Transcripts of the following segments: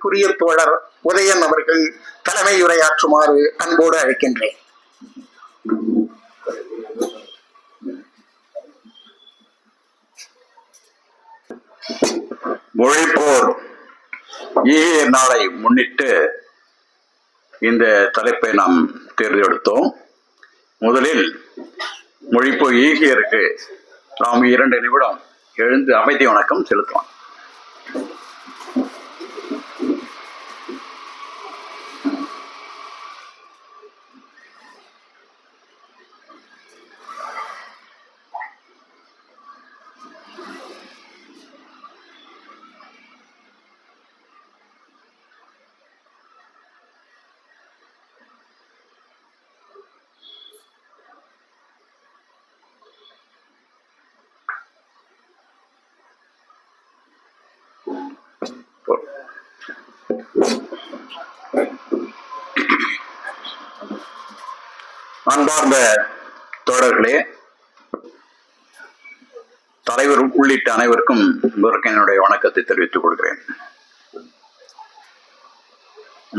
மரியாதைக்குரிய தோழர் உதயன் அவர்கள் தலைமை உரையாற்றுமாறு அன்போடு அழைக்கின்றேன். மொழிப்போர் ஈகிய நாளை முன்னிட்டு இந்த தலைப்பை நாம் தேர்ந்தெடுத்தோம். முதலில் மொழிப்போர் ஈகியருக்கு நாம் இரண்டு நிமிடம் எழுந்து அமைதி வணக்கம் செலுத்துவோம். அன்பார்ந்த தோழர்களே தலைவர் உள்ளிட்ட அனைவருக்கும் என்னுடைய வணக்கத்தை தெரிவித்துக் கொள்கிறேன்.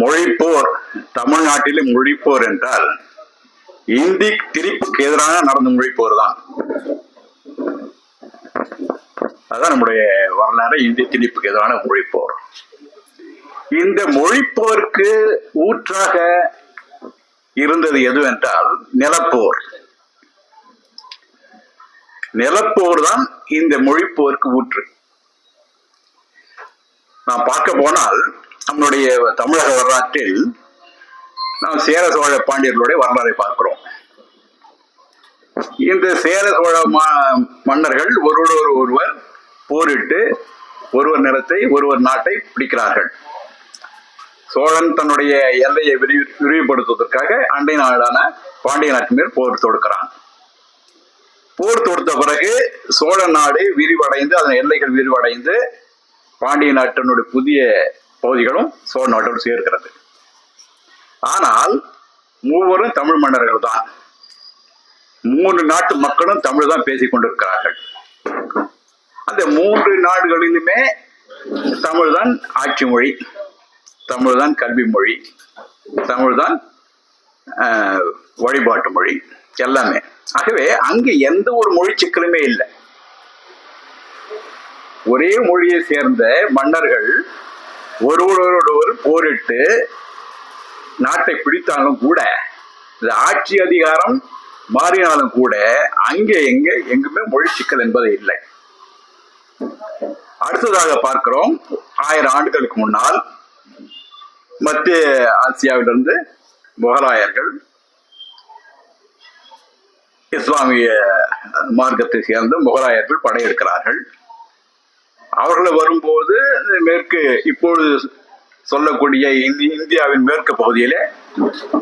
மொழிப்போர் தமிழ்நாட்டிலே மொழிப்போர் என்றால் இந்தி திரிப்புக்கு எதிராக நடந்த மொழிப்போர் தான். அதான் நம்முடைய வரலாறு இந்தி திணிப்புக்கு எதிரான மொழிப்போர். இந்த மொழிப்போருக்கு ஊற்றாக இருந்தது எதுவென்றால் நிலப்போர். நிலப்போர் தான் இந்த மொழிப்போருக்கு ஊற்று. நாம் பார்க்க போனால் நம்முடைய தமிழக வரலாற்றில் நாம் சேர சோழ பாண்டியர்களுடைய வரலாறை பார்க்கிறோம். இந்த சேர சோழ மன்னர்கள் ஒருவர் ஒருவர் போரிட்டு ஒருவர் நிலத்தை ஒருவர் நாட்டை பிடிக்கிறார்கள். சோழன் தன்னுடைய எல்லையை விரிவு விரிவுபடுத்துவதற்காக அண்டை நாடான பாண்டிய நாட்டு மேல் போர் தொடுக்கிறான். போர் தொடுத்த பிறகு சோழ நாடு விரிவடைந்து அதன் எல்லைகள் விரிவடைந்து பாண்டிய நாட்டினுடைய புதிய பகுதிகளும் சோழ நாட்டோடு சேர்க்கிறது ஆனால் மூவரும் தமிழ் மன்னர்கள் தான். மூன்று நாட்டு மக்களும் தமிழ் தான் பேசிக் கொண்டிருக்கிறார்கள். அந்த மூன்று நாடுகளிலுமே தமிழ் தான் ஆட்சி மொழி. தமிழ் தான் கல்வி மொழி. தமிழ் தான் வழிபாட்டு மொழி. எல்லாமே. ஆகவே அங்கு எந்த ஒரு மொழி சிக்கலுமே இல்லை. ஒரே மொழியை சேர்ந்த மன்னர்கள் ஒருவரோடொருவர் போரிட்டு நாட்டை பிடித்தாலும் கூட இந்த ஆட்சி அதிகாரம் மாறினாலும் கூட அங்கே எங்க எங்குமே மொழி சிக்கல் என்பது இல்லை. அடுத்ததாக பார்க்கிறோம் ஆயிரம் ஆண்டுகளுக்கு முன்னால் மத்திய ஆசியாவிலிருந்து முகலாயர்கள் இஸ்லாமிய மார்க்கத்தை சேர்ந்த முகலாயர்கள் படையெடுக்கிறார்கள். அவர்கள் வரும்போது மேற்கு இப்பொழுது சொல்லக்கூடிய இந்தி இந்தியாவின் மேற்கு பகுதியிலே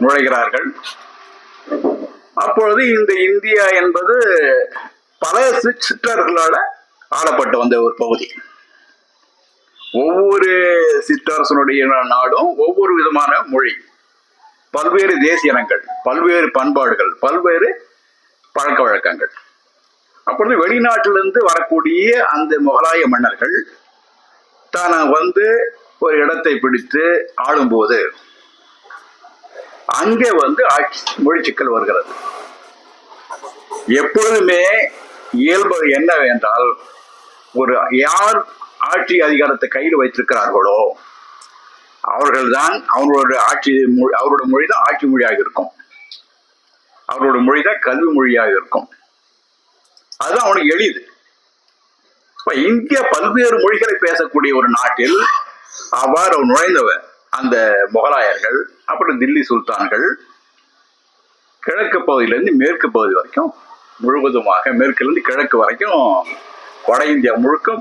நுழைகிறார்கள். அப்பொழுது இந்த இந்தியா என்பது பல சிற்றர்களால் ஆளப்பட்டு வந்த ஒரு பகுதி. ஒவ்வொரு சிற்றரசனுடைய நாடும் ஒவ்வொரு விதமான மொழி. பல்வேறு தேசிய இனங்கள் பல்வேறு பண்பாடுகள் பல்வேறு பழக்க வழக்கங்கள். அப்பொழுது வெளிநாட்டிலிருந்து வரக்கூடிய அந்த முகலாய மன்னர்கள் தான் வந்து ஒரு இடத்தை பிடித்து ஆளும்போது அங்கே வந்து ஆட்சி மொழி சிக்கல் வருகிறது. எப்பொழுதுமே இயல்பு என்னவென்றால் ஒரு யார் ஆட்சி அதிகாரத்தை கையில் வைத்திருக்கிறார்களோ அவர்கள்தான் அவங்களோட ஆட்சி மொழி அவரோட மொழி தான் ஆட்சி மொழியாக இருக்கும். அவரோட மொழி தான் கல்வி மொழியாக இருக்கும். அதுதான் அவனுக்கு எளிது. இப்ப இந்தியா பல்வேறு மொழிகளை பேசக்கூடிய ஒரு நாட்டில் அவ்வாறு நுழைந்தவர் அந்த முகலாயர்கள் அப்புறம் தில்லி சுல்தான்கள் கிழக்கு பகுதியிலிருந்து மேற்கு பகுதி வரைக்கும் முழுவதுமாக மேற்கிலிருந்து கிழக்கு வரைக்கும் வட இந்தியா முழுக்க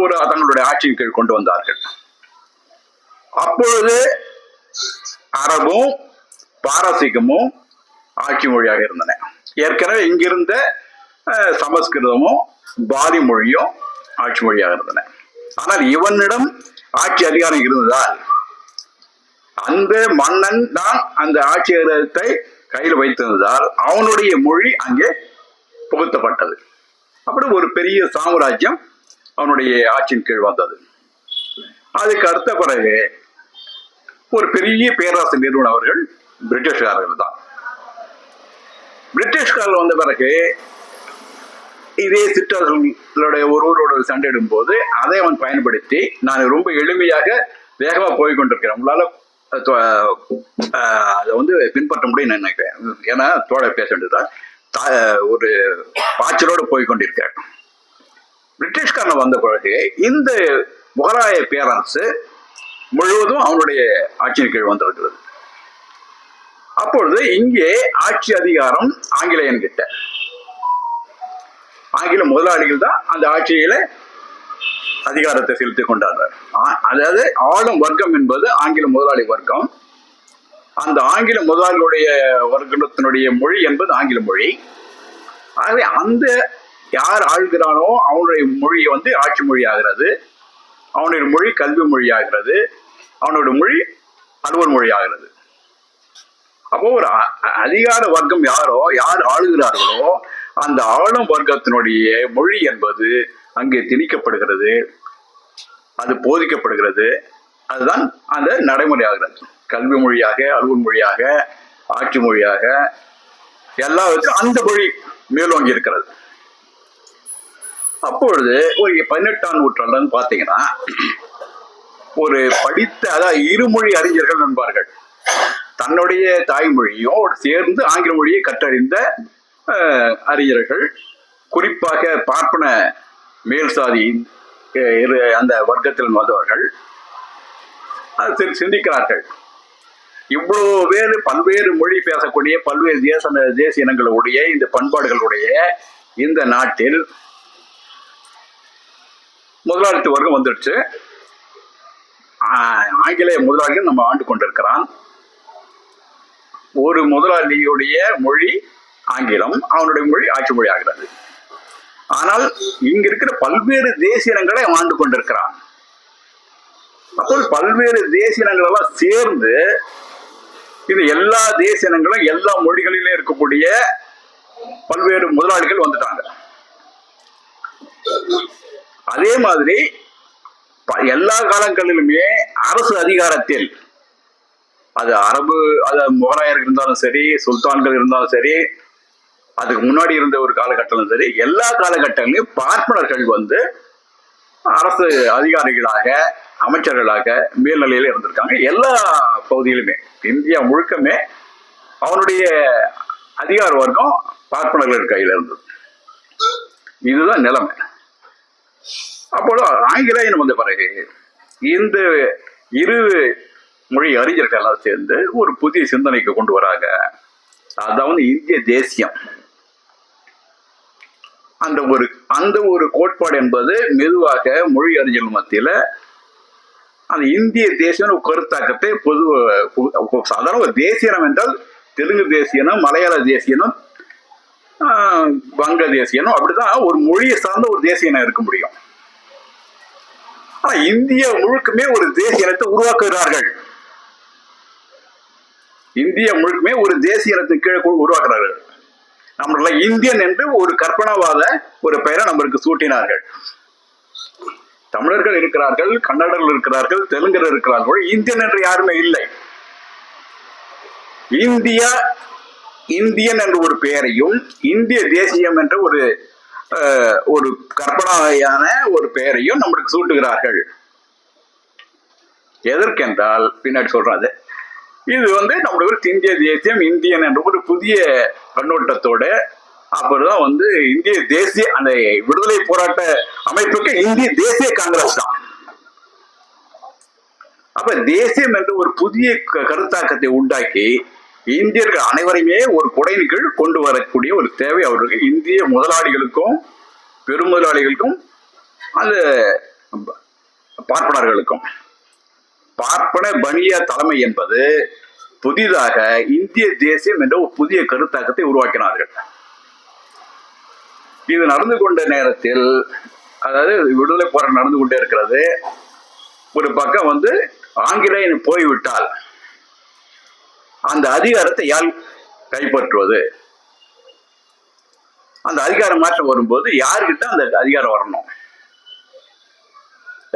ஒரு தங்களுடைய ஆட்சியின் கீழ் கொண்டு வந்தார்கள். அப்பொழுது அரபும் பாரசீகமும் ஆட்சி மொழியாக இருந்தன. ஏற்கனவே இங்கிருந்த அஹ், சமஸ்கிருதமும் பாலி மொழியும் ஆட்சி மொழியாக இருந்தன. ஆனால் இவனிடம் ஆட்சி அதிகாரம் இருந்ததால் அந்த மன்னன் தான் அந்த ஆட்சி அதிகாரத்தை கையில் வைத்திருந்ததால் அவனுடைய மொழி அங்கே புகுத்தப்பட்டது. அப்படி ஒரு பெரிய சாம்ராஜ்யம் அவனுடைய ஆட்சியின் கீழ் வந்தது. அதுக்கு அடுத்த பிறகு ஒரு பெரிய பேராசை நிறுவனம் அவர்கள் பிரிட்டிஷ்காரர்கள் தான். பிரிட்டிஷ்காரர்கள் வந்த பிறகு இதே சிற்றர்களுடைய ஒருவரோட சண்டையிடும் போது அதை அவன் பயன்படுத்தி நான் ரொம்ப எளிமையாக வேகமா போய் கொண்டிருக்கிறேன். உங்களால் அதை வந்து பின்பற்ற முடியும்னு நினைக்கிறேன். ஏன்னா தோழ பேச வேண்டியதுதான். ஒரு பாய்ச்சலோடு போய் கொண்டிருக்கிறேன் பிரிட்டிஷ்காரன் வந்த பிறகு இந்த முகலாய பேரரசு முழுவதும் அவனுடைய ஆட்சியின் கீழ் வந்திருக்கிறது அப்பொழுது இங்கே ஆட்சி அதிகாரம் ஆங்கிலேயன் கிட்ட. ஆங்கில முதலாளிகள் தான் அந்த ஆட்சியில அதிகாரத்தை செலுத்திக் கொண்டார்கள். அதாவது ஆளும் வர்க்கம் என்பது ஆங்கில முதலாளி வர்க்கம். அந்த ஆங்கில முதலாளிகளுடைய வர்க்கத்தினுடைய மொழி என்பது ஆங்கில மொழி. ஆகவே அந்த யார் ஆள்கிறானோ அவனுடைய மொழி வந்து ஆட்சி மொழி ஆகிறது அவனுடைய மொழி கல்வி மொழி ஆகிறது அவனுடைய மொழி அலுவல் மொழி ஆகிறது அப்போ ஒரு அ- அதிகார வர்க்கம் யாரோ யார் ஆளுகிறார்களோ அந்த ஆளும் வர்க்கத்தினுடைய மொழி என்பது அங்கே திணிக்கப்படுகிறது. அது போதிக்கப்படுகிறது. அதுதான் அந்த நடைமுறையாகிறது. கல்வி மொழியாக அலுவல் மொழியாக ஆட்சி மொழியாக எல்லாவற்றும் அந்த மொழி மேலோங்கி இருக்கிறது. அப்பொழுது ஒரு பதினெட்டாம் நூற்றாண்டுன்னு பார்த்தீங்கன்னா ஒரு படித்த அதாவது இருமொழி அறிஞர்கள் என்பார்கள் தன்னுடைய தாய்மொழியோடு சேர்ந்து ஆங்கில மொழியை கற்றறிந்த அறிஞர்கள் குறிப்பாக பார்ப்பன மேல் சாதி இரு- அந்த வர்க்கத்தில் வந்தவர்கள் அது சிந்திக்கிறார்கள். இவ்வளவு பேர் பல்வேறு மொழி பேசக்கூடிய பல்வேறு தேச தேசிய இனங்களுடைய இந்த பண்பாடுகளுடைய இந்த நாட்டில் முதலாளித்து வர்க்கம் வந்துடுச்சு. ஆஹ், ஆங்கிலேய முதலாளிகள் நம்ம ஆண்டு கொண்டிருக்கிறான். ஒரு முதலாளியுடைய மொழி ஆங்கிலம் அவனுடைய மொழி ஆட்சி மொழி ஆகிறது. ஆனால் இங்க இருக்கிற பல்வேறு தேசியங்களை அவன் ஆண்டு கொண்டிருக்கிறான். அப்போ பல்வேறு தேசியங்கள் எல்லாம் சேர்ந்து இது எல்லா தேசியங்களும் எல்லா மொழிகளிலும் இருக்கக்கூடிய பல்வேறு முதலாளிகள் வந்துட்டாங்க. அதே மாதிரி ப- எல்லா காலங்களிலுமே அரசு அதிகாரத்தில் அது அரபு அது முகலாயர்கள் இருந்தாலும் சரி சுல்தான்கள் இருந்தாலும் சரி அதுக்கு முன்னாடி இருந்த ஒரு காலகட்டத்திலும் சரி எல்லா காலகட்டங்களிலும் பார்ப்பனர்கள் வந்து அரசு அதிகாரிகளாக அமைச்சர்களாக மேல்நிலையில இருந்திருக்காங்க. எல்லா பகுதியிலுமே இந்தியா முழுக்கமே அவனுடைய அதிகார வர்க்கம் பார்ப்பனர்கள் கையில் இருந்தது. இதுதான் நிலைமை. அப்பொழுது ஆங்கிலேயன் வந்த பிறகு இந்த இரு மொழி அறிஞர்கள் எல்லாம் சேர்ந்து ஒரு புதிய சிந்தனைக்கு கொண்டு வராங்க. அதாவது இந்திய தேசியம். அந்த ஒரு அந்த ஒரு கோட்பாடு என்பது மெதுவாக மொழி அறிஞர்கள் மத்தியில அந்த இந்திய தேசியம் கருத்தாக்கத்தை பொது சாதாரண ஒரு தேசியனம் என்றால் தெலுங்கு தேசியனம் மலையாள தேசியனம் வங்க தேசியனம் அப்படிதான் ஒரு மொழியை சார்ந்த ஒரு தேசியனா இருக்க முடியும். ஆனா இந்திய முழுக்குமே ஒரு தேசிய இனத்தை உருவாக்குகிறார்கள். இந்திய முழுக்குமே ஒரு தேசிய இனத்தின் கீழே உருவாக்குறார்கள் நம்மள இந்தியன் என்று ஒரு கற்பனாவாத ஒரு பெயரை நம்மளுக்கு சூட்டினார்கள். தமிழர்கள் இருக்கிறார்கள் கன்னடர்கள் இருக்கிறார்கள் தெலுங்கர் இருக்கிறார்கள் இந்தியன் என்று யாருமே இல்லை. இந்தியா இந்தியன் என்ற ஒரு பெயரையும் இந்திய தேசியம் என்ற ஒரு அஹ், ஒரு கற்பனையான ஒரு பெயரையும் நம்மளுக்கு சூட்டுகிறார்கள். எதற்கென்றால் பின்னாடி சொல்றாரு இது வந்து நம்மளுடைய ஒரு இந்திய தேசியம் இந்தியன் என்ற ஒரு புதிய கண்ணோட்டத்தோட அப்பதான் வந்து இந்திய தேசிய அந்த விடுதலை போராட்ட அமைப்புக்கு இந்திய தேசிய காங்கிரஸ் தான். அப்ப தேசியம் என்ற ஒரு புதிய க- கருத்தாக்கத்தை உண்டாக்கி இந்தியர்கள் அனைவரையுமே ஒரு குடையின் கீழ் கொண்டு வரக்கூடிய ஒரு தேவை அவருக்கு. இந்திய முதலாளிகளுக்கும் பெரும் முதலாளிகளுக்கும் அந்த பார்ப்பனர்களுக்கும். பார்ப்பன பனியா தலைமை என்பது புதிதாக இந்திய தேசியம் என்ற ஒரு புதிய கருத்தாக்கத்தை உருவாக்கினார்கள். இது நடந்து கொண்ட நேரத்தில் அதாவது விடுதலை போராட்டம் நடந்து கொண்டே இருக்கிறது. ஒரு பக்கம் வந்து ஆங்கிலேயன் போய்விட்டால் அந்த அதிகாரத்தை யார் கைப்பற்றுவது? அந்த அதிகாரம் மாற்றம் வரும்போது யார்கிட்ட அந்த அதிகாரம் வரணும்?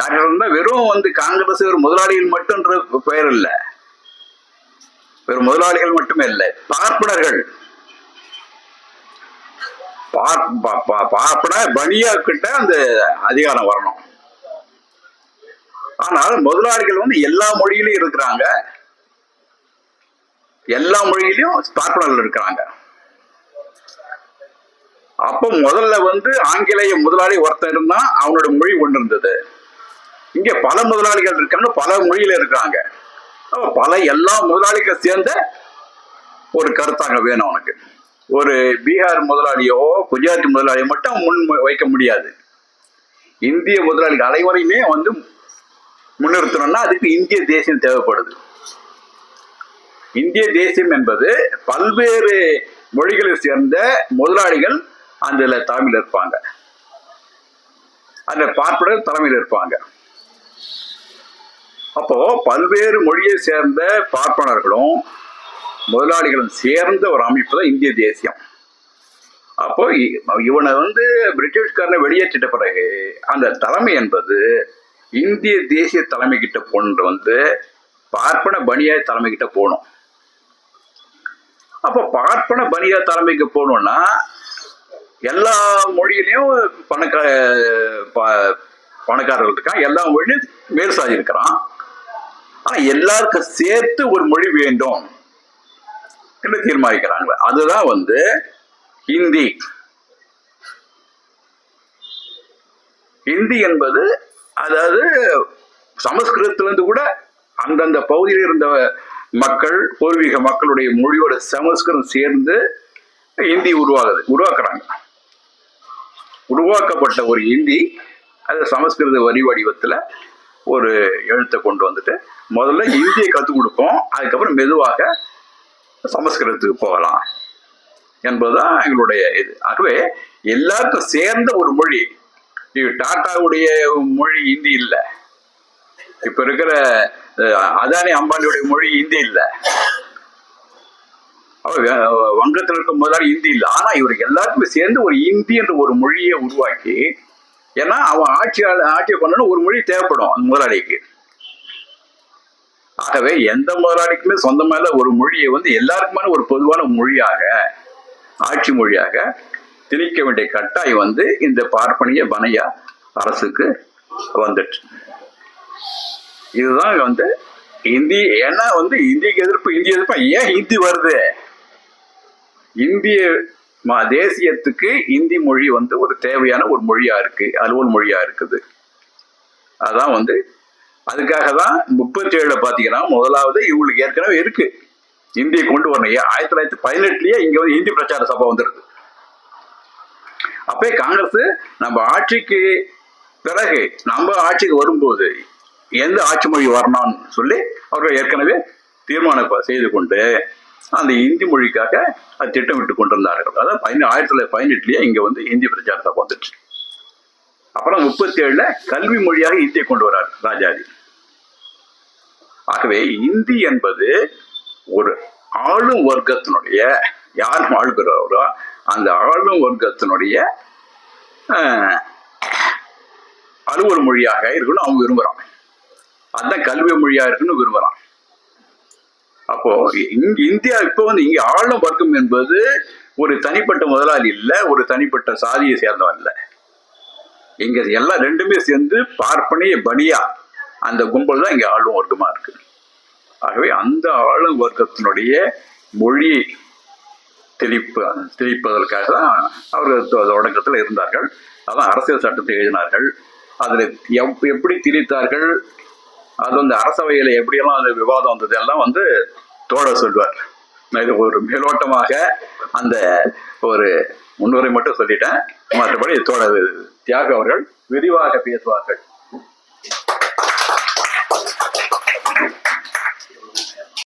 யாருக்கிட்ட வெறும் வந்து காங்கிரஸ் ஒரு முதலாளிகள் மட்டும்ன்ற பெயர் இல்லை. வெறும் முதலாளிகள் மட்டுமே இல்லை பார்ப்பனர்கள். பார்ப்பன பனியா அந்த அதிகாரம் வரணும். ஆனால் முதலாளிகள் வந்து எல்லா மொழியிலும் இருக்கிறாங்க. எல்லா மொழியிலையும் தாக்குதல் இருக்கிறாங்க. அப்போ முதல்ல வந்து ஆங்கிலேய முதலாளி ஒருத்தன் இருந்தா அவனோட மொழி ஒன்று இருந்தது. இங்க பல முதலாளிகள் இருக்காங்க பல மொழியில இருக்காங்க. பல எல்லா முதலாளிகள் சேர்ந்த ஒரு கருத்தாங்க வேணும் உனக்கு ஒரு பீகார் முதலாளியோ குஜராத்தி முதலாளியோ மட்டும் முன் வைக்க முடியாது. இந்திய முதலாளிகள் அனைவரையுமே வந்து முன்னிறுத்தணும்னா அதுக்கு இந்திய தேசியம் தேவைப்படுது. இந்திய தேசியம் என்பது பல்வேறு மொழிகளை சேர்ந்த முதலாளிகள் அதுல தலைமையில் இருப்பாங்க. அந்த பார்ப்பனர் தலைமையில் இருப்பாங்க. அப்போ பல்வேறு மொழியை சேர்ந்த பார்ப்பனர்களும் முதலாளிகளும் சேர்ந்த ஒரு அமைப்பு தான் இந்திய தேசியம். அப்போ இ- இவனை வந்து பிரிட்டிஷ்காரனை வெளியேற்றிட்ட பிறகு அந்த தலைமை என்பது இந்திய தேசிய தலைமை கிட்ட போன்று வந்து பார்ப்பன பணியாய் தலைமை கிட்ட போகணும். அப்போ பார்ப்பன பனியா தலைமைக்கு போகணும்னா எல்லா மொழியிலையும் பணக்கார ப- பணக்காரர்கள் இருக்கான் எல்லா மொழியும் மேல் சாதி இருக்கிறான். ஆனா எல்லாருக்கும் சேர்த்து ஒரு மொழி வேண்டும் என்று தீர்மானிக்கிறாங்க. அதுதான் வந்து ஹிந்தி. ஹிந்தி என்பது அதாவது சமஸ்கிருதத்திலிருந்து கூட அந்தந்த பகுதியில் இருந்த மக்கள் பூர்வீக மக்களுடைய மொழியோட சமஸ்கிருதம் சேர்ந்து இந்தி உருவாகுது உருவாக்குறாங்க. உருவாக்கப்பட்ட ஒரு இந்தி அது சமஸ்கிருத வரி வடிவத்தில் ஒரு எழுத்தை கொண்டு வந்துட்டு முதல்ல இந்தியை கற்றுக் கொடுப்போம் அதுக்கப்புறம் மெதுவாக சமஸ்கிருதத்துக்கு போகலாம் என்பதுதான் எங்களுடைய இது. ஆகவே எல்லாருக்கும் சேர்ந்த ஒரு மொழி டாட்டாவுடைய மொழி இந்தி இல்லை. இப்ப இருக்கிற அதானி அம்பானியுடைய மொழி ஹிந்தி இல்லை. வங்கத்தில் இருக்கும் முதலாளி ஹிந்தி இல்லை. ஆனா இவருக்கு எல்லாருக்குமே சேர்ந்து ஒரு ஹிந்தி என்ற ஒரு மொழியை உருவாக்கி ஏன்னா அவன் ஆட்சி ஆட்சியை பண்ணணும் ஒரு மொழி தேவைப்படும் அந்த முதலாளிக்கு. ஆகவே எந்த முதலாளிக்குமே சொந்தமான ஒரு மொழியை வந்து எல்லாருக்குமான ஒரு பொதுவான மொழியாக ஆட்சி மொழியாக திணிக்க வேண்டிய கட்டாயம் வந்து இந்த பார்ப்பனிய பனையா அரசுக்கு வந்துட்டு. இதுதான் வந்து இந்தி ஏன்னா வந்து இந்திக்கு எதிர்ப்பு இந்திய எதிர்ப்பு ஏன் ஹிந்தி வருது? இந்திய தேசியத்துக்கு இந்தி மொழி வந்து ஒரு தேவையான ஒரு மொழியா இருக்கு அலுவல் மொழியா இருக்குது. அதான் வந்து அதுக்காக தான் முப்பத்தி ஏழுல பாத்தீங்கன்னா முதலாவது இவங்களுக்கு ஏற்கனவே இருக்கு. இந்தியை கொண்டு வரணும். ஆயிரத்தி தொள்ளாயிரத்தி பதினெட்டுலயே இங்க வந்து இந்தி பிரச்சார சபை வந்துருது. அப்பே காங்கிரஸ் நம்ம ஆட்சிக்கு பிறகு நம்ம ஆட்சிக்கு வரும்போது எந்த ஆட்சி மொழி வரணும்னு சொல்லி அவர்கள் ஏற்கனவே தீர்மானம் செய்து கொண்டு அந்த இந்தி மொழிக்காக அது திட்டமிட்டு கொண்டிருந்தார்கள். அதாவது பதினே ஆயிரத்தி தொள்ளாயிரத்தி பதினெட்டுல இங்க வந்து இந்தி பிரச்சாரத்தை வந்துச்சு. அப்புறம் முப்பத்தி ஏழுல கல்வி மொழியாக இந்தியை கொண்டு வரார் ராஜாஜி. ஆகவே இந்தி என்பது ஒரு ஆளும் வர்க்கத்தினுடைய யார் ஆளுகிறாரோ அந்த ஆளும் வர்க்கத்தினுடைய அலுவல் மொழியாக இருக்கணும் அவங்க விரும்புறான் அதான் கல்வி மொழியா இருக்குன்னு விரும்புறான் அப்போ இங்க இந்தியா இப்போ வந்து இங்க ஆளும் வர்க்கம் என்பது ஒரு தனிப்பட்ட முதலாளி இல்ல ஒரு தனிப்பட்ட சாதியை சேர்ந்தவன் இல்ல. இங்க எல்லாம் ரெண்டுமே சேர்ந்து பார்ப்பனைய பனியா அந்த கும்பல் தான் இங்க ஆளும் வர்க்கமா இருக்கு. ஆகவே அந்த ஆளும் வர்க்கத்தினுடைய மொழி திணிப்பு திணிப்பதற்காக தான் அவர்கள் தொடக்கத்தில் இருந்தார்கள். அதான் அரசியல் சட்டத்தை எழுதினார்கள். அதில் எப் எப்படி திணித்தார்கள்? அது வந்து அரசவையில் எப்படியெல்லாம் அந்த விவாதம் வந்தது எல்லாம் வந்து தோழர் சொல்வார் நான் இது ஒரு மேலோட்டமாக அந்த ஒரு முன்னுரை மட்டும் சொல்லிட்டேன். மற்றபடி தோழர் தியாக அவர்கள் விரிவாக பேசுவார்கள்.